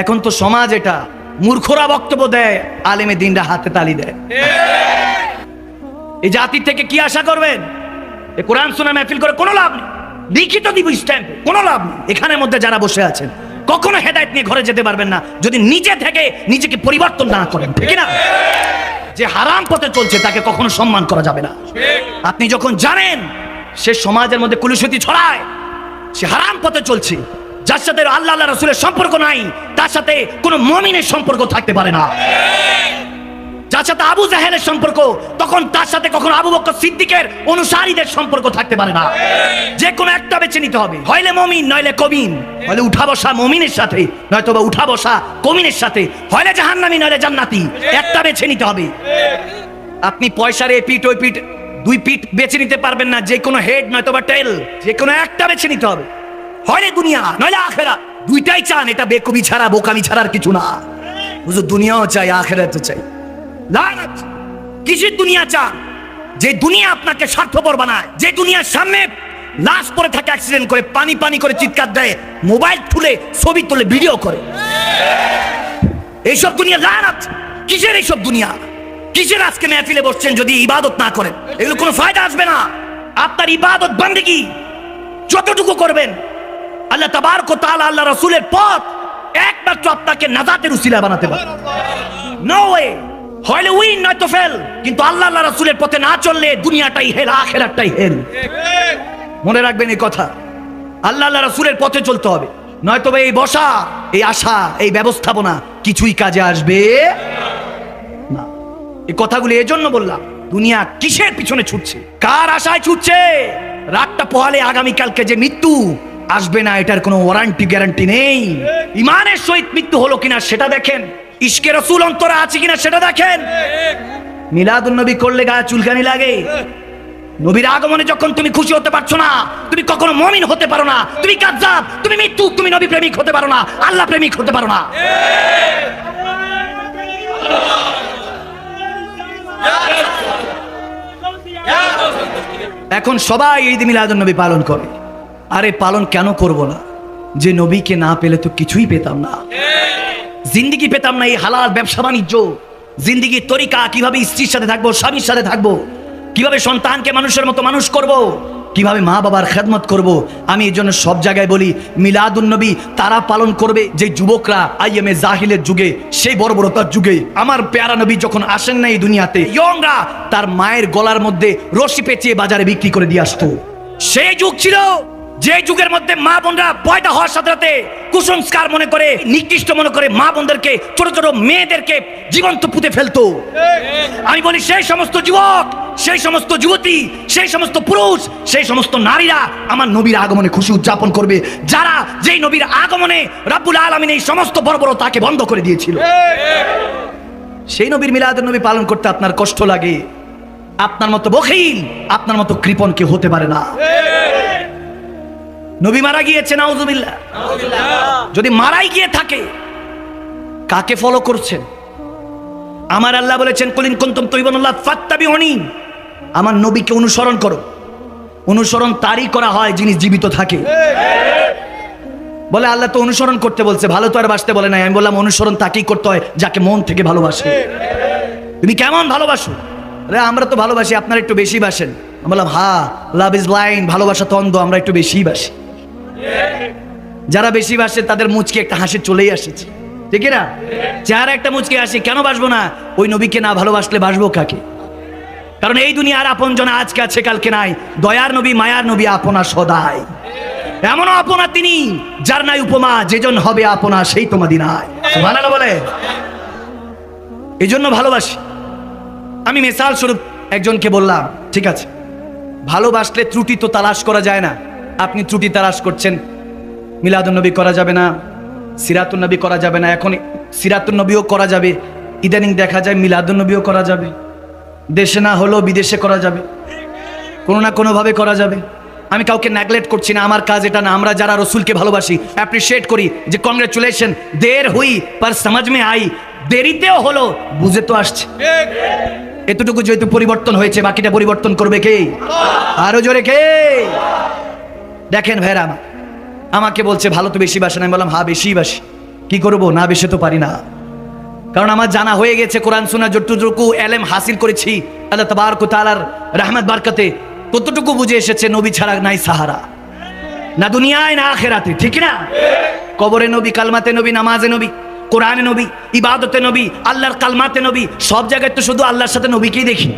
এখন তো সমাজ এটা মূর্খরা বক্তব্য দেয়, আলেমে দিনরা হাতে তালি দেয়। এই জাতির থেকে কি আশা করবেন? এ কোরআন শোনা মেহফিল করে কোনো লাভ নেই। লিখিত দিব স্ট্যাম্প কোনো লাভ নেই। এখানের মধ্যে যারা বসে আছেন, কখনো হেদায়ত নিয়ে ঘরে যেতে পারবেন না। যদি নিজে থেকে নিজেকে পরিবর্তন না করেন, ঠিক না যে হারাম পথে চলছে, তাকে কখনো সম্মান করা যাবে না। আপনি যখন জানেন, সে সমাজের মধ্যে কুলুসতি ছড়ায়, সে হারাম পথে চলছে যার সাথে আল্লাহ আল্লাহ রসুলের সম্পর্ক নাই, তার সাথে কোনো মমিনের সম্পর্ক থাকতে পারে না। যার সাথে আবু জাহেলের সম্পর্ক, তখন তার সাথে কখনো আবু বকর সিদ্দিকের অনুসারীদের সম্পর্ক থাকতে পারে না। যে কোনো একটা বেছে নিতে হবে। হইলে মমিন, নইলে কবিন। হলে উঠা বসা মমিনের সাথে নয়তো বা উঠা বসা কমিনের সাথে। হইলে জাহান্নামি, নইলে জান্নাতি। একটা বেছে নিতে হবে। আপনি পয়সার এ পিঠ, ওই পিঠ, দুই পিঠ বেছে নিতে পারবেন না। যে কোনো হেড নয়তো বা টেল, যে কোনো একটা বেছে নিতে হবে। হয়লে দুনিয়া নয় আখেরা দুইটাই চান, এটা বেকবি ছাড়া, বোকামি ছাড়ার কিছু না। হুজুর, দুনিয়াও চাই আখেরাতে চাই। লানত কিসের দুনিয়া চান? যে দুনিয়া আপনাকে স্বার্থপর বানায়, যে দুনিয়ার সামনে লাশ পরে থাকে অ্যাক্সিডেন্ট করে, পানি পানি করে চিৎকার দেয়, মোবাইল তুলে, ছবি তুলে ভিডিও করে। এইসব দুনিয়া লানত কিসের এইসব দুনিয়া? কিসের আজকে মেহফিলে বসছেন যদি ইবাদত না করেন? এগুলো কোনো ফায়দা আসবে না। আপনার ইবাদত বান্দেগি। যতটুকু করবেন আল্লাহ তাবারক ও তাআলা আল্লাহ রাসূলের পথ একমাত্র আপনাকে নাজাতের উসিলা বানাতে পারে। নো ওয়ে হইলে উইন, নয়তো ফেল। কিন্তু আল্লাহ আল্লাহ রাসূলের পথে না চললে দুনিয়াটাই হেল আখেরাতটাই হেল মনে রাখবেন এই কথা। আল্লাহ আল্লাহ রাসূলের পথে চলতে হবে। নয়তো এই বসা, এই আশা, এই ব্যবস্থাপনা কিছুই কাজে আসবে না। এই কথাগুলি এজন্য বললাম, দুনিয়া কিসের পিছনে ছুটছে? কার আশায় ছুটছে? রাতটা পোহালে আগামীকালকে যে মৃত্যু আসবে না, এটার কোনো ওয়ারান্টি গ্যারান্টি নেই। ইমানের সহিত মৃত্যু হলো কিনা সেটা দেখেন। ইশকে রসুল অন্তরে আছে কিনা সেটা দেখেন। মিলাদুন নবী করলে গায়ে চুলকানি লাগে। নবীর আগমনে যখন তুমি খুশি হতে পারছ না, তুমি কখনো মমিন হতে পারো না, তুমি কাজ্জাব, তুমি মৃত্যু, তুমি নবী প্রেমিক হতে পারো না, আল্লাহ প্রেমিক হতে পারো না। এখন সবাই ঈদ মিলাদুন নবী পালন করে। আরে পালন কেন করব না যে নবীকে না পেলে তো কিছুই পেতাম না জিন্দিগি পেতাম না এই হালাল ব্যবসা বাণিজ্য জিন্দিগির তরিকা, কীভাবে স্ত্রীর সাথে থাকব, স্বামীর সাথে থাকব, কীভাবে সন্তানকে মানুষের মতো মানুষ করব। কীভাবে মা বাবার খেদমত করব। আমি এই জন্য সব জায়গায় বলি, মিলাদুন নবী তারা পালন করবে, যে যুবকরা আই এম এ জাহিলের যুগে, সেই বর্বরতার যুগে আমার প্যারা নবী যখন আসেন না এই দুনিয়াতে, ইয়ংরা তার মায়ের গলার মধ্যে রশি পেঁচিয়ে বাজারে বিক্রি করে দিয়ে আসতো সেই যুগ ছিল যে যুগের মধ্যে মা বোনরা পয়দা হওয়ার সাথে সাথে কুসংস্কার মনে করে, নিকৃষ্ট মনে করে মা বোনদেরকে, ছোট ছোট মেয়েদেরকে জীবন্ত পুঁতে ফেলতো। আমি বলি, সেই সমস্ত যুবক, সেই সমস্ত যুবতী, সেই সমস্ত পুরুষ, সেই সমস্ত নারীরা আমার নবীর আগমনে খুশি উদযাপন করবে। যারা যেই নবীর আগমনে রাব্বুল আলমিন এই সমস্ত বড় বড় তাকে বন্ধ করে দিয়েছিল। সেই নবীর মিলাদের নবী পালন করতে আপনার কষ্ট লাগে। আপনার মতো বখিল, আপনার মতো কৃপণ কেউ হতে পারে না। নবী মারা গিয়েছে নাউজুবিল্লাহ। যদি মারাই গিয়ে থাকে কাকে ফলো করছেন? আমার আল্লাহ বলেছেন কলিন কুনতুম তৈবানুল্লাহ ফাত্তাবি অনি আমার নবীকে অনুসরণ করো। অনুসরণ তারই করা হয় যিনি জীবিত থাকে। বলে আল্লাহ তো অনুসরণ করতে বলছে ভালো তো আর বাসতে বলে নাই। আমি বললাম অনুসরণ তাকেই করতে হয় যাকে মন থেকে ভালোবাসে। তুমি কেমন ভালোবাসো? আরে আমরা তো ভালোবাসি আপনারা একটু বেশি বাসেন। আমি বললাম হা লাভ ইজ ব্লাইন্ড ভালোবাসা তো অন্ধ আমরা একটু বেশি বাসি। যারা বেশি বাসে তাদের মুচকে একটা হাসি চলেই আসেছে। ঠিক না চেহারা একটা মুচকে আসি কেন বাসবো না? ওই নবীকে না ভালোবাসলে বাসবো কাকে? কারণ এই দুনিয়ার আপন জন আজকে আছে, কালকে নাই। দয়ার নবী, মায়ার নবী, আপনা সদাই। এমনও আপনা তিনি, যার নাই উপমা যেজন হবে আপনা সেই তোমা দিনায় সুবহানাল্লাহ বলে। এই জন্য ভালোবাসি। আমি মেসাল স্বরূপ একজনকে বললাম, ঠিক আছে, ভালোবাসলে ত্রুটি তো তালাশ করা যায় না। আপনি ত্রুটি তালাশ করছেন। মিলাদুন্নবী করা যাবে না সিরাতুন্নবী করা যাবে না। এখন সিরাতুন্নবীও করা যাবে। ইদানিং দেখা যায় মিলাদুন্নবীও করা যাবে। দেশে না হলেও বিদেশে করা যাবে। কোনো না কোনোভাবে করা যাবে। আমি কাউকে নেগলেক্ট করছি না, আমার কাজ এটা না। আমরা যারা রসুলকে ভালোবাসি অ্যাপ্রিসিয়েট করি যে কংগ্রেচুলেশন দের হুই পার সমাজ মে আই। দেরিতেও হলো, বুঝে তো আসছে। এতটুকু যেহেতু পরিবর্তন হয়েছে, বাকিটা পরিবর্তন করবে কে? আরও জোরে কে? দেখেন ভাইরা, আমাকে বলছে, ভালো তো বেশি বাসে না। আমি বললাম হা বেশি বাসি। কি করব? না বেশি তো পারি না। কারণ আমার জানা হয়ে গেছে, কোরআন শোনা যতটুকু এলেম হাসিল করেছি, আল্লাহ তবার কোতালার রহমত, বারকাতে কতটুকু বুঝে এসেছে, নবী ছাড়া নাই সাহারা। না দুনিয়ায়, না আখেরাতে, ঠিক না? কবরে নবী, কালমাতে নবী, নামাজে নবী, কোরআনে নবী, ইবাদতে নবী, আল্লাহর কালমাতে নবী, সব জায়গায় তো শুধু আল্লাহর সাথে নবীকেই দেখি।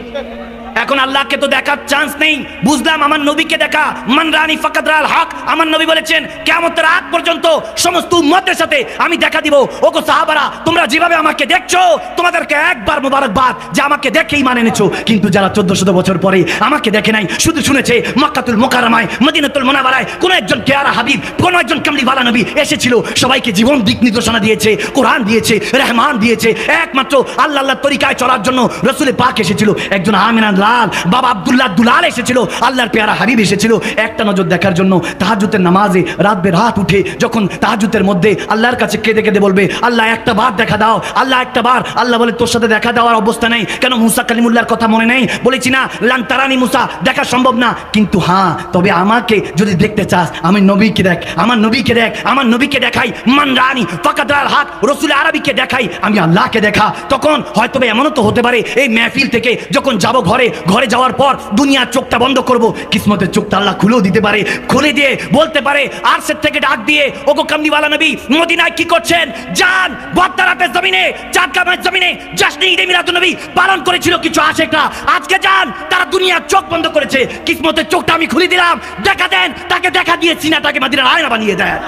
এখন আল্লাহকে তো দেখার চান্স নেই। বুঝলাম আমার নবীকে দেখা। মান রানী ফাকাদরাল হক। আমার নবী বলেছেন কেমতের আগ পর্যন্ত সমস্ত উম্মতের সাথে আমি দেখা দিব। ওগো সাহাবারা, তোমরা যেভাবে আমাকে দেখছ, তোমাদেরকে একবার মোবারকবাদ যে আমাকে দেখেই মানে এনেছো। কিন্তু যারা চোদ্দ শত বছর পরে আমাকে দেখে নাই, শুধু শুনেছে, মক্কাতুল মোকারমায় মদিনাতুল মোনাবারায় কোন একজন কেয়ারা হাবিব, কোন একজন কামলিওয়ালা নবী এসেছিল। সবাইকে জীবন দিক নির্দেশনা দিয়েছে, কোরআন দিয়েছে, রেহমান দিয়েছে। একমাত্র আল্লাহ আল্লাহ তরিকায় চলার জন্য রসুলে পাক এসেছিল। একজন আমিনা লাল বাবা আব্দুল্লাহ দুলাল এসেছিল, আল্লাহর পেয়ারা হাবিব এসেছিল। একটা নজর দেখার জন্য তাহাজুতের নামাজে রাত বে রাত উঠে যখন তাহাজুতের মধ্যে আল্লাহর কাছে কেঁদে কেঁদে বলবে, আল্লাহ একটা বার দেখা দাও, আল্লাহ একটা বার। আল্লাহ বলে, তোর সাথে দেখা দেওয়ার অবস্থা নেই, কেন মুসা কালিমুল্লাহর কথা মনে নেই? বলেছি না লান্তারানি মুসা, দেখা সম্ভব না। কিন্তু হ্যাঁ তবে আমাকে যদি দেখতে চাস, আমি নবীকে দেখ, আমার নবীকে দেখ, আমার নবীকে দেখাই, মান রানী ফাকাদার হাত রসুল আরবিকে দেখাই, আমি আল্লাহকে দেখা। তখন হয়তো এমনও তো হতে পারে, এই মেহফিল থেকে যখন যাব ঘরে ঘরে যাওয়ার পর দুনিয়ার চোখটা বন্ধ করব কিসমতের চোখটা আল্লাহ খুলেও দিতে পারে খুলে দিয়ে বলতে পারে আরশের থেকে ডাক দিয়ে ওগো কামলিওয়ালা নবী মদিনায় কি করছেন? যান বত্তারাতের জমিনে চাঁদকামের জমিনে জাসনি ঈদে মিলাদুন নবী পালন করেছিল কিছু আশেকরা। আজকে যান তারা দুনিয়ার চোখ বন্ধ করেছে কিসমতের চোখটা আমি খুলে দিলাম দেখা দেন তাকে দেখা দিয়ে সিনাটাকে মাদিনার আয়না বানিয়ে দেয়।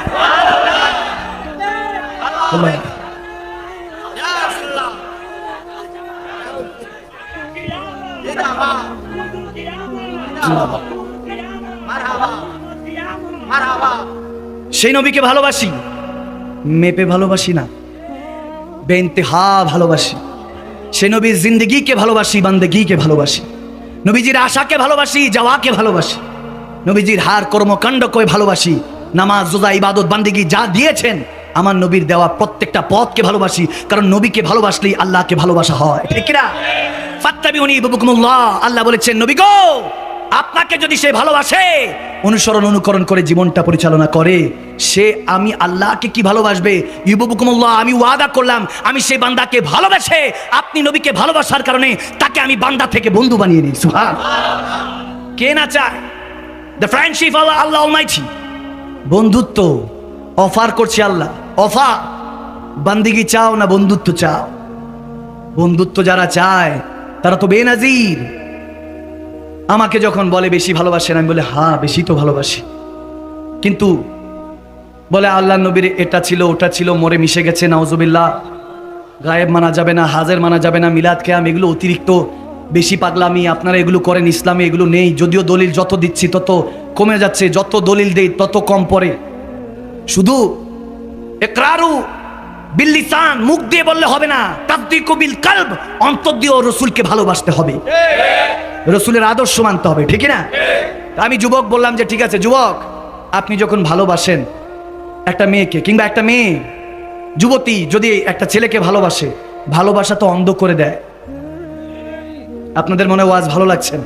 আল্লাহ। সেই নবীকে ভালোবাসি, মেপে ভালোবাসি না বেন্তেহা ভালোবাসি। সে নবীর জিন্দগিকে ভালোবাসি, বান্দেগিকে ভালোবাসি। নবীজির আশাকে ভালোবাসি, যাওয়াকে ভালোবাসি। নবীজির হার কর্মকাণ্ডকে ভালোবাসি, নামাজ জোজা ইবাদত, বান্দিগি যা দিয়েছেন, আমার নবীর দেওয়া প্রত্যেকটা পথকে ভালোবাসি, কারণ নবীকে ভালোবাসলেই আল্লাহকে ভালোবাসা হয়। ঠিক না আল্লাহ বলেছেন, নবী গো, আপনাকে যদি সে ভালোবাসে, অনুসরণ, অনুকরণ করে জীবনটা পরিচালনা করে, সে আমি আল্লাহকে কি ভালোবাসবে? ইউবুকুমুল্লাহ আমি ওয়াদা করলাম, আমি সেই বান্দাকে ভালোবাসে আপনি নবীকে ভালোবাসার কারণে তাকে আমি বান্দা থেকে বন্ধু বানিয়ে নিই। সুহান কে না চায়? The friendship Allah Allah almighty বন্ধুত্ব অফার করছে আল্লাহ। অফার বান্দিগি চাও না বন্ধুত্ব চাও? বন্ধুত্ব যারা চায় তারা তো বেনাজির। আমাকে যখন বলে বেশি ভালোবাসেন, আমি বলে হ্যাঁ বেশি তো ভালোবাসি। কিন্তু বলে, আল্লাহ নবীর এটা ছিল, ওটা ছিল, মরে মিশে গেছে নাওজুবিল্লাহ গায়েব মানা যাবে না, হাজের মানা যাবে না, মিলাদ খেয়াম এগুলো অতিরিক্ত। বেশি পাগলামি, আপনারা এগুলো করেন, ইসলামে এগুলো নেই। যদিও দলিল যত দিচ্ছি, তত কমে যাচ্ছে, যত দলিল দেই, তত কম পড়ে। শুধু একরারু বিল্লিসান, মুখ দিয়ে বললে হবে না। তাদ্দিকু বিল কালব, অন্তর দিয়েও রসুলকে ভালোবাসতে হবে। রসুলের আদর্শ মানতে হবে, ঠিক না? আমি যুবক বললাম যে, ঠিক আছে, যুবক, আপনি যখন ভালোবাসেন একটা মেয়েকে কিংবা একটা মেয়ে, যুবতী যদি একটা ছেলেকে ভালোবাসে, ভালোবাসা তো অন্ধ করে দেয়। আপনাদের মনে ওয়াজ ভালো লাগছেন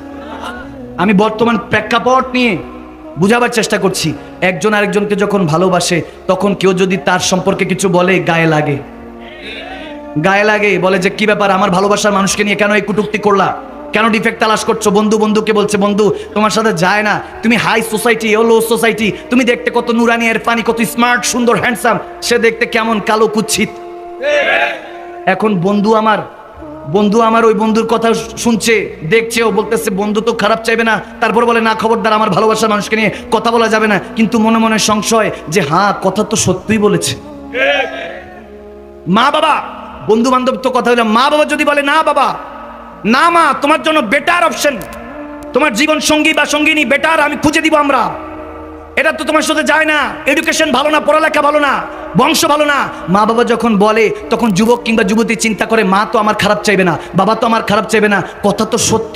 আমি বর্তমান প্রেক্ষাপট নিয়ে বুঝাবার চেষ্টা করছি। একজন আরেকজনকে যখন ভালোবাসে, তখন কেউ যদি তার সম্পর্কে কিছু বলে, গায়ে লাগে। গায়ে লাগে, বলে যে, কি ব্যাপার, আমার ভালোবাসার মানুষকে নিয়ে কেন এই কুটুক্তি করলা? কেন ডিফেক্ট তালাশ করছ? বন্ধু বন্ধুকে বলছে, বন্ধু, তোমার সাথে যায় না। তুমি হাই সোসাইটি ও লো সোসাইটি তুমি দেখতে কত নুরানি এর পানি কত স্মার্ট সুন্দর হ্যান্ডসাম সে দেখতে কেমন কালো কুচ্ছিত। এখন বন্ধু আমার বন্ধু আমার ওই বন্ধুর কথা শুনছে, দেখছে, ও বলতেছে, বন্ধু তো খারাপ চাইবে না। তারপর বলে, না, খবরদার, আমার ভালোবাসার মানুষকে নিয়ে কথা বলা যাবে না। কিন্তু মনে মনে সংশয় যে হ্যাঁ কথা তো সত্যিই বলেছে। মা বাবা বন্ধু বান্ধব তো কথা হইলাম মা বাবা যদি বলে, না বাবা, না মা, তোমার জন্য বেটার অপশন তোমার জীবন সঙ্গী বা সঙ্গিনী বেটার আমি খুঁজে দিব আমরা। এটা তো তোমার সাথে যায় না। এডুকেশন ভালো না, পড়ালেখা ভালো না, বংশ ভালো না। মা বাবা যখন বলে, তখন যুবক কিংবা যুবতী চিন্তা করে, মা তো আমার খারাপ চাইবে না, বাবা তো আমার খারাপ চাইবে না। কথা তো সত্য।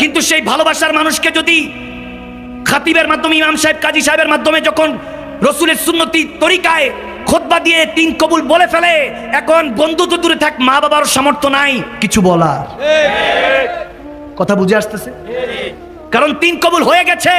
কিন্তু সেই ভালোবাসার মানুষকে যদি খাতিবের মাধ্যমে, ইমাম সাহেব, কাজী সাহেবের মাধ্যমে যখন রসুলের সুন্নতি তরিকায় খোদবা দিয়ে তিন কবুল বলে ফেলে, এখন বন্ধু তো দূরে থাক, মা বাবার সামর্থ্য নাই কিছু বলার। কথা বুঝে আসতেছে? কারণ তিন কবুল হয়ে গেছে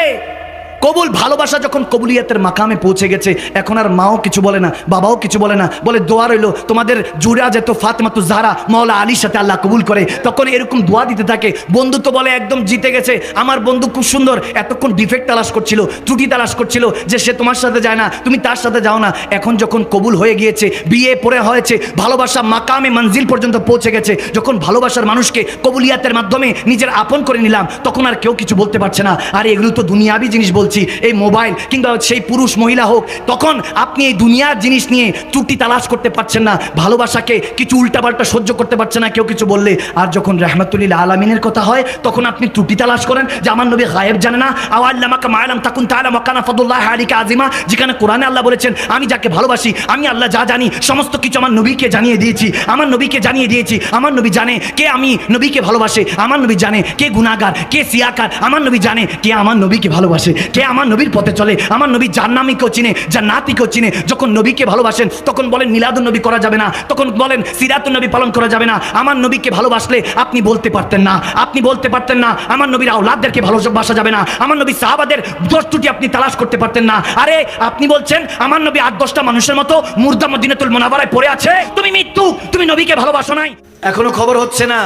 কবুল ভালোবাসা যখন কবুলিয়াতের মাকামে পৌঁছে গেছে, এখন আর মাও কিছু বলে না, বাবাও কিছু বলে না, বলে দোয়া রইল, তোমাদের জুড়া যেত ফাতেমাতু জাহরা মাওলা আলীর সাথে আল্লাহ কবুল করে। তখন এরকম দোয়া দিতে থাকে বন্ধু তো বলে একদম জিতে গেছে। আমার বন্ধু খুব সুন্দর, এতক্ষণ ডিফেক্ট তালাশ করছিল, ত্রুটি তালাশ করছিল যে সে তোমার সাথে যায় না, তুমি তার সাথে যাও না। এখন যখন কবুল হয়ে গিয়েছে, বিয়ে পড়ে হয়েছে, ভালোবাসা মাকামে মঞ্জিল পর্যন্ত পৌঁছে গেছে, যখন ভালোবাসার মানুষকে কবুলিয়াতের মাধ্যমে নিজের আপন করে নিলাম, তখন আর কেউ কিছু বলতে পারছে না। আর এগুলো তো দুনিয়াবি জিনিস বলছি। এই মোবাইল কিংবা সেই পুরুষ মহিলা হোক, তখন আপনি এই দুনিয়ার জিনিস নিয়ে ত্রুটি তালাশ করতে পারছেন না, ভালোবাসাকে কিছু উল্টাপাল্টা সহ্য করতে পারছে না, কেউ কিছু বললে, আর যখন রহমতুল্লাহ আলমিনের কথা হয়, তখন আপনি ত্রুটি তালাশ করেন, যে আমার নবী গায়েব জানে না আওয়াল্লামাকা মায়ালাম তাকুন তাআলা মাকানা ফাদুল্লাহ আলিকা আজিমা যেখানে কোরআনে আল্লাহ বলেছেন, আমি যাকে ভালোবাসি, আমি আল্লাহ যা জানি, সমস্ত কিছু আমার নবীকে জানিয়ে দিয়েছি, আমার নবীকে জানিয়ে দিয়েছি, আমার নবী জানে কে আমি নবীকে ভালোবাসে, আমার নবী জানে কে গুনাহগার, কে সিয়াকার, আমার নবী জানে কে আমার নবীকে ভালোবাসে, কে আমার নবীর পথে চলে, আমার নবী জান্নামিকেও চিনে, জান্নাতিকেও চিনে। যখন নবীকে ভালোবাসেন, তখন বলেন, মিলাদুন নবী করা যাবে না। তখন বলেন, সিরাতুন নবী পালন করা যাবে না। আমার নবীকে ভালোবাসলে আপনি বলতে পারতেন না। আপনি বলতে পারতেন না, আমার নবীর আওলাদদেরকে ভালোবাসা যাবে না। আমার নবী সাহাবাদের ত্রুটি আপনি তালাশ করতে পারতেন না। আরে, আপনি বলছেন, আমার নবী আট দশটা মানুষের মতো মুর্দা মদিনাতুল মোনাবারায় পড়ে আছে? তুমি মৃত্যু, তুমি নবীকে ভালোবাসো নাই? এখনও খবর হচ্ছে না।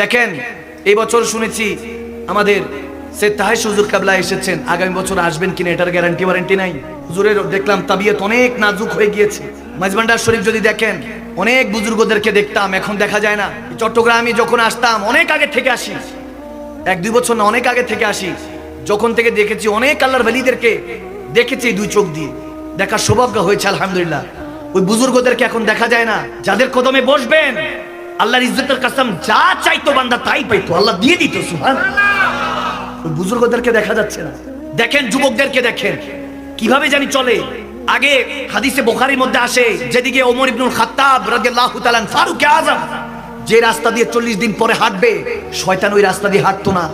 দেখেন, এই বছর শুনেছি আমাদের সে তাহেশ হুজুর কাবলা এসেছেন। আগামী বছর আসবেন কিনা এটার গ্যারান্টি ওয়ারেন্টি নাই। হুজুরের দেখলাম তাবিয়ত অনেক নাজুক হয়ে গিয়েছে। মাঝবান্ডার শরীফ যদি দেখেন, অনেক বুজুর্গদেরকে দেখতাম, এখন দেখা যায় না। চট্টগ্রামে যখন আসতাম, অনেক আগে থেকে আসি। এক দুই বছর না, অনেক আগে থেকে আসি। যখন থেকে দেখেছি, অনেক আল্লাহর ভ্যালিদেরকে দেখেছি দুই চোখ দিয়ে। দেখার সৌভাগ্য হয়েছে, আলহামদুলিল্লাহ। ওই বুজুর্গদেরকে এখন দেখা যায় না। যাদের কদমে বসবেন, আল্লাহর ইজ্জতের কাসম যা চাইতো বান্দা তাই পাইতো। আল্লাহ দিয়ে দিত ওই বুজুর্গদেরকে দেখা যাচ্ছে না। দেখেন, যুবকদেরকে দেখেন। কীভাবে জানি চলে। আগে হাদিসে বোখারির মধ্যে আসে, যেদিকে ওমর ইবনুল খাত্তাব রাদিয়াল্লাহু তাআলা ফারুক আযম যে রাস্তা দিয়ে চল্লিশ দিন পরে হাঁটবে, শয়তান ওই রাস্তা দিয়ে হাঁটতো না।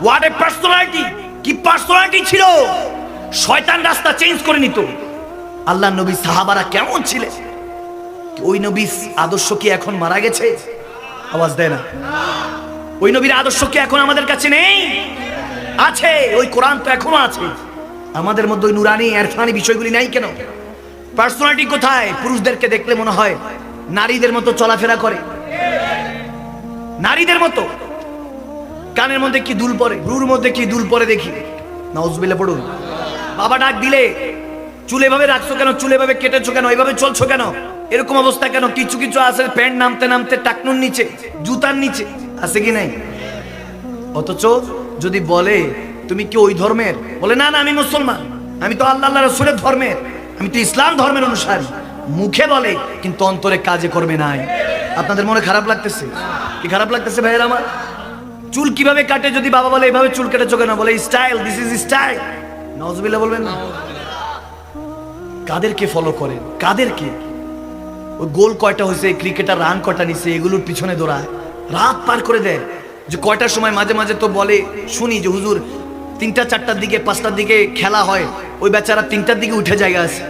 হোয়াট এ পার্সোনালিটি কি পার্সোনালিটি ছিল? শয়তান রাস্তা চেঞ্জ করে নিত। আল্লাহ নবী সাহাবারা কেমন ছিলেন ওই নবী আদর্শ কি এখন মারা গেছে? আওয়াজ দেয় না। ওই নবীর আদর্শ কি এখন আমাদের কাছে নেই? আছে, ওই কোরআন তো এখনও আছে। আমাদের মধ্যে ওই নুরানি, এরফানি বিষয়গুলি নাই কেন? পার্সোনালিটি কোথায়? পুরুষদেরকে দেখলে মনে হয় নারীদের মতো চলাফেরা করে। নারীদের মতো। কানের মধ্যে কি দুল পরে, রুর মধ্যে কি দুল পরে দেখি? নাউজবিল্লা পড়ুন। বাবা ডাক দিলে, চুলে ভাবে রাখছো কেন? চুলে ভাবে কেটেছো কেন? এভাবে চলছো কেন? এরকম অবস্থা কেন? কিছু কিছু আছে, প্যান্ট নামতে নামতে টাকনুর নিচে, জুতার নিচে। আছে কি নাই? অথচ যদি বলে, তুমি কি ওই ধর্মের? বলে, না না, আমি মুসলমান। আমি তো আল্লাহ আল্লাহ রসুলের ধর্মের। আমি তো ইসলাম ধর্মের অনুসারী। মুখে বলে, কিন্তু অন্তরে কাজে করবে নাই। আপনাদের মনে খারাপ লাগতেছে? কি খারাপ লাগতেছে ভাইয়ের আমার? চুল কীভাবে কাটে যদি বাবা বলে এভাবে চুল কেটে চোখে না? বলে, স্টাইল, দিস ইজ স্টাইল। নজবিল্লা বলবেন না? কাদেরকে ফলো করেন? কাদেরকে? ওই গোল কয়টা হয়েছে ক্রিকেটার রান কয়টা নিছে, এগুলোর পিছনে দৌড়ায়। রাত পার করে দেয়। যে কয়টার সময় মাঝে মাঝে তো বলে, শুনি যে হুজুর, তিনটা, চারটার দিকে, পাঁচটার দিকে খেলা হয়। ওই বেচারা তিনটার দিকে উঠে জায়গা আছে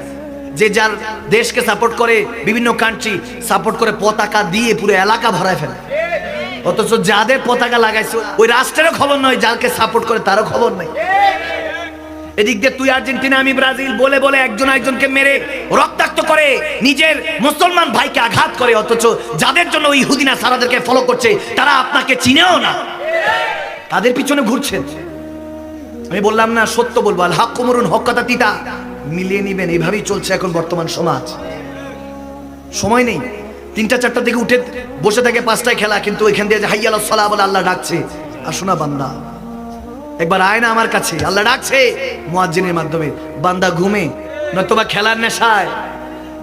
যে যার দেশকে সাপোর্ট করে, বিভিন্ন কান্ট্রি সাপোর্ট করে পতাকা দিয়ে পুরো এলাকা ভরায় ফেলে। অথচ যাদের পতাকা লাগাইছে, ওই রাষ্ট্রেরও খবর নয় যাকে সাপোর্ট করে তারও খবর নাই। এদিক দিয়ে তুই আর্জেন্টিনা, আমি ব্রাজিল বলে বলে একজন একজনকে মেরে রক্তাক্ত করে নিজের মুসলমান ভাইকে আঘাত করে, অথচ যাদের জন্য ওই হুদিনা সারাদেরকে ফলো করছে, তারা আপনাকে চিনেও না। তাদের পিছনে ঘুরছেন। আমি বললাম, না, সত্য বলব। আল হাক কুমরুন হক কথা তিতা। মিলিয়ে নিবেন এইভাবেই চলছে এখন বর্তমান সমাজ। সময় নেই। তিনটা, চারটা দিকে উঠে বসে থাকে পাঁচটায় খেলা, কিন্তু ওইখান দিয়ে হাইয়াল সলা বলে আল্লাহ ডাকছে। আসুনা বান্দা। একবার আয় না আমার কাছে, আল্লাহ ডাকছে মুয়াজ্জিনের মাধ্যমে। বান্দা ঘুমে, নয়তোবা খেলার নেশায়।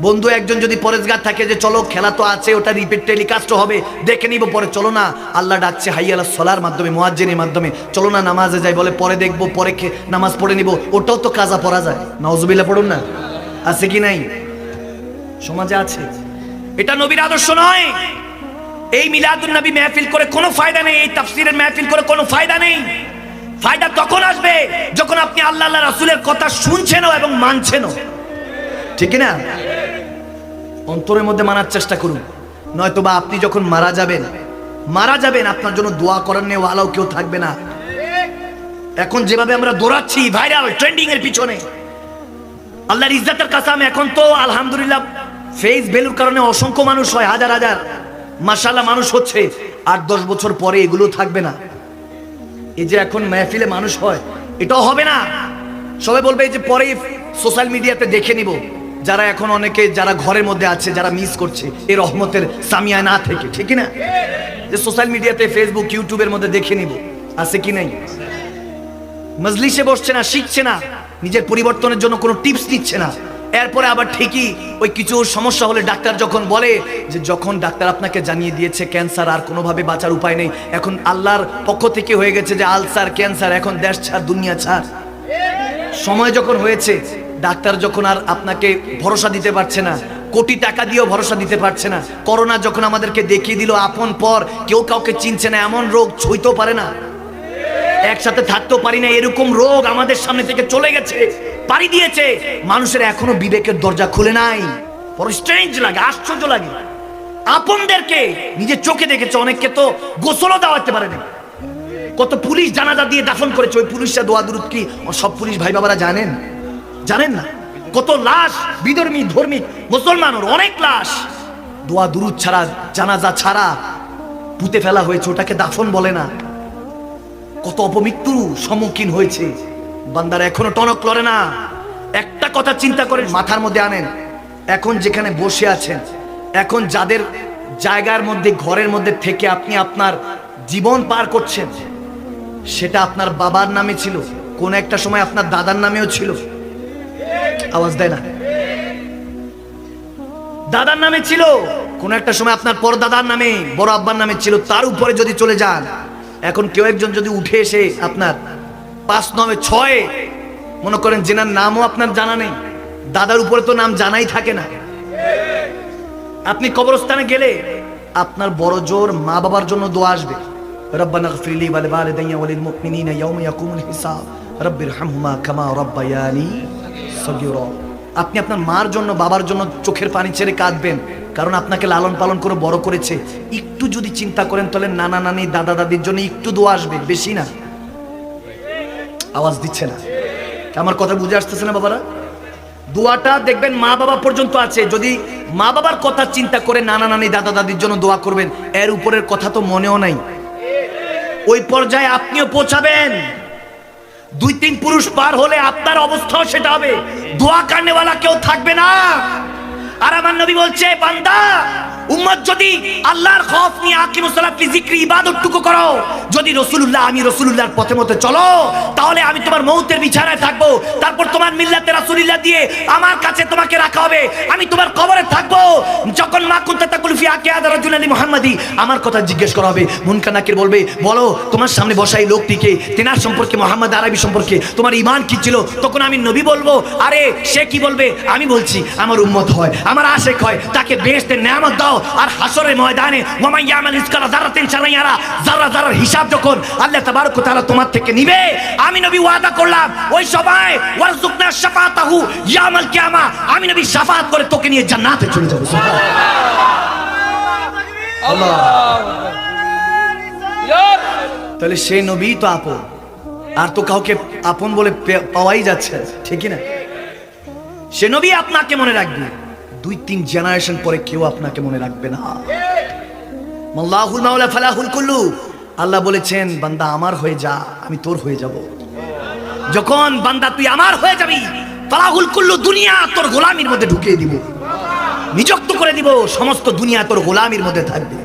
বন্ধু একজন যদি পরেশগার থাকে যে, চলো, খেলা তো আছে, ওটা রিপিট টেলিকাস্ট হবে, দেখে নিব, পরে চলো না। আল্লাহ ডাকছে হাই হাইয়ালা সলার মাধ্যমে, মুয়াজ্জিনের মাধ্যমে, চলো না, নামাজে যাই, বলে পরে দেখব, পরে নামাজ পড়ে নিব, ওটাও তো কাজা পড়া যায়। নজবিল্লা পড়ুন না। আছে কি নাই? সমাজে আছে। এটা নবীর আদর্শ নয়। এই মিলাদুন নবী মেহফিল করে কোনো ফায়দা নেই, এই তাফসিরের মেহফিল করে কোনো ফায়দা নেই। ফায়দা তখন আসবে যখন আপনি আল্লাহ আল্লাহ রাসুলের কথা শুনছেনও এবং মানছেনও। ঠিক না অন্তরের মধ্যে মানার চেষ্টা করুন। নয়তো বা আপনি যখন মারা যাবেন মারা যাবেন, আপনার জন্য দোয়া করার নেওয়ালাও কেউ থাকবে না। এখন যেভাবে আমরা দৌড়াচ্ছি, ভাইরাল ট্রেন্ডিং এর পিছনে। আল্লাহর ইজ্জাতের কাসাম এখন তো, আলহামদুলিল্লাহ ফেস ভ্যালুর কারণে অসংখ্য মানুষ হয়, হাজার হাজার। মাশাল্লাহ মানুষ হচ্ছে, আট, দশ বছর পরে এগুলো থাকবে না। এই যে এখন মেহফিলে মানুষ হয়, এটাও হবে না। সবাই বলবে এই যে পরে সোশ্যাল মিডিয়াতে দেখে নিব। যারা এখন অনেকে, যারা ঘরের মধ্যে আছে, যারা মিস করছে, এই রহমতের সামিয়া না থেকে ঠিক না? যে সোশ্যাল মিডিয়াতে ফেসবুক ইউটিউবের মধ্যে দেখে নিব, আছে কি নাই? মজলিসে বসছে না, শিখছে না, নিজের পরিবর্তনের জন্য কোনো টিপস দিচ্ছে না। এরপরে আবার ঠিকই ওই কিছু সমস্যা হলে ডাক্তার যখন বলে যে যখন ডাক্তার আপনাকে জানিয়ে দিয়েছে ক্যান্সার আর কোনোভাবে বাঁচার উপায় নেই, এখন আল্লাহর পক্ষ থেকে হয়ে গেছে যে আলসার, ক্যান্সার, এখন দেশ ছাড়, দুনিয়া ছাড়। সময় যখন হয়েছে, ডাক্তার যখন আর আপনাকে ভরসা দিতে পারছে না, কোটি টাকা দিয়েও ভরসা দিতে পারছে না, করোনা যখন আমাদেরকে দেখিয়ে দিল আপন পর, কেউ কাউকে চিনছে না, এমন রোগ ছইতেও পারে না। একসাথে থাকতেও পারি না, এরকম রোগ আমাদের সামনে থেকে চলে গেছে। পাড়ি দিয়েছে। মানুষের এখনও বিবেকের দরজা খুলে নাই। স্ট্রেঞ্জ লাগে, আশ্চর্য লাগে। আপনদেরকে নিজের চোখে দেখেছে, অনেককে তো গোসলও দেওয়াতে পারে না কত পুলিশ জানাজা দিয়ে দাফন করেছে, ওই পুলিশরা দোয়া দুরুদ কি? সব পুলিশ ভাই বাবারা জানেন? জানেন না? কত লাশ, বিধর্মী, ধর্মী মুসলমানের অনেক লাশ। দোয়া দুরুদ ছাড়া, জানাজা ছাড়া পুঁতে ফেলা হয়েছে, ওটাকে দাফন বলে না। কত অপমৃত্যু সম্মুখীন হয়েছে। বান্দারা এখনও টনক লড়ে না। একটা কথা চিন্তা করেন মাথার মধ্যে আনেন। এখন যেখানে বসে আছেন, এখন যাদের জায়গার মধ্যে, ঘরের মধ্যে থেকে আপনি আপনার জীবন পার করছেন, সেটা আপনার বাবার নামে ছিল, কোন একটা সময় আপনার দাদার নামেও ছিল। আওয়াজ দেয় না? দাদার নামে ছিল, কোন একটা সময় আপনার পর দাদার নামে, বড় আব্বার নামে ছিল, তার উপরে যদি চলে যান, এখন কেউ একজন যদি উঠে এসে আপনার পাঁচ নবে ছয়। মনে করেন যেনার নামও আপনার জানা নেই। দাদার উপরে তো নাম জানাই থাকে না। আপনি কবরস্থানে গেলে আপনার বড় জোর মা বাবার জন্য দোয়া আসবে। রব্বানা গফিরলি ওয়াল ওয়ালিদাইয়া ওয়াল মুমিনিনা ইয়াওমা ইয়াকুমুল হিসাব। রব্বিরহামহুমা কামা রাব্বায়ানি সগীরা। আপনি আপনার মার জন্য, বাবার জন্য চোখের পানি ছেড়ে কাঁদবেন। কারণ আপনাকে লালন পালন করে বড় করেছে। একটু যদি চিন্তা করেন তাহলে নানা নানি দাদা দাদির জন্য একটু দোয়া আসবে, বেশি না। আওয়াজ দিচ্ছে না। আমার কথা বুঝে আসতেছে না বাবারা? দোয়াটা দেখবেন মা বাবা পর্যন্ত আছে। যদি মা বাবার কথা চিন্তা করে নানা নানি দাদা দাদির জন্য দোয়া করবেন, এর উপরের কথা তো মনেও নাই। ওই পর্যায়ে আপনিও পৌঁছাবেন। দুই তিন পুরুষ পার হলে আপনার অবস্থাও সেটা হবে। দোয়া কান্নেওয়ালা কেউ থাকবে না। আর আমার নবী বলছে, বান্দা উম্মত যদি আল্লাহর খৌফ নিয়ে আকিম সালাতি জিক্রি, ইবাদতটুকু করো, যদি রসুলুল্লাহ, আমি রসুলুল্লাহর পথে মতে চলো, তাহলে আমি তোমার মৌতের বিছানায় থাকব, তারপর তোমার মিল্লাতে রাসূলুল্লাহ দিয়ে আমার কাছে তোমাকে রাখা হবে, আমি তোমার কবরে থাকব। যখন মা কুনতা তাকুল ফি আকিয়াদ রাজুল আলী মুহাম্মাদি, আমার কথা জিজ্ঞেস করা হবে মুনকার নাকির বলবে, বলো, তোমার সামনে বসা এই লোকটিকে, তেনার সম্পর্কে, মোহাম্মদ আরবি সম্পর্কে, তোমার ইমান কি ছিল? তখন আমি নবী বলব, আরে সে কি বলবে? আমি বলছি, আমার উম্মত হয়, আমার আশেক হয়, তাকে বেহেশতের নেয়ামত দাও আর হাসরের ময়দানে ইসকালা জারাতিন চালাইয়ারা জারা জারার হিসাব যখন আল্লাহ তাবারক তাআলা তোমার থেকে নিবে আমি নবী ওয়াদা করলাম ওই সময় ওয়ারজুকনা শাফাতাহু ইয়ামাল কিয়ামা আমি নবী শাফাত করে তোকে নিয়ে জান্নাতে চলে যাব আল্লাহ তাহলে সেই নবী তো আপন আর তো কাউকে আপন বলে পাওয়াই যাচ্ছে ঠিকই না? সে নবী আপনাকে মনে রাখবে। দুই, তিন জেনারেশন পরে কেউ আপনাকে মনে রাখবে না। কুল্লু। আল্লাহ বলেছেন, বান্দা আমার হয়ে যা, আমি তোর হয়ে যাব। যখন বান্দা তুই আমার হয়ে যাবি, ফালাহুল কুল্লু দুনিয়া তোর গোলামির মধ্যে ঢুকিয়ে দিব। নিযুক্ত করে দিব, সমস্ত দুনিয়া তোর গোলামির মধ্যে থাকবে।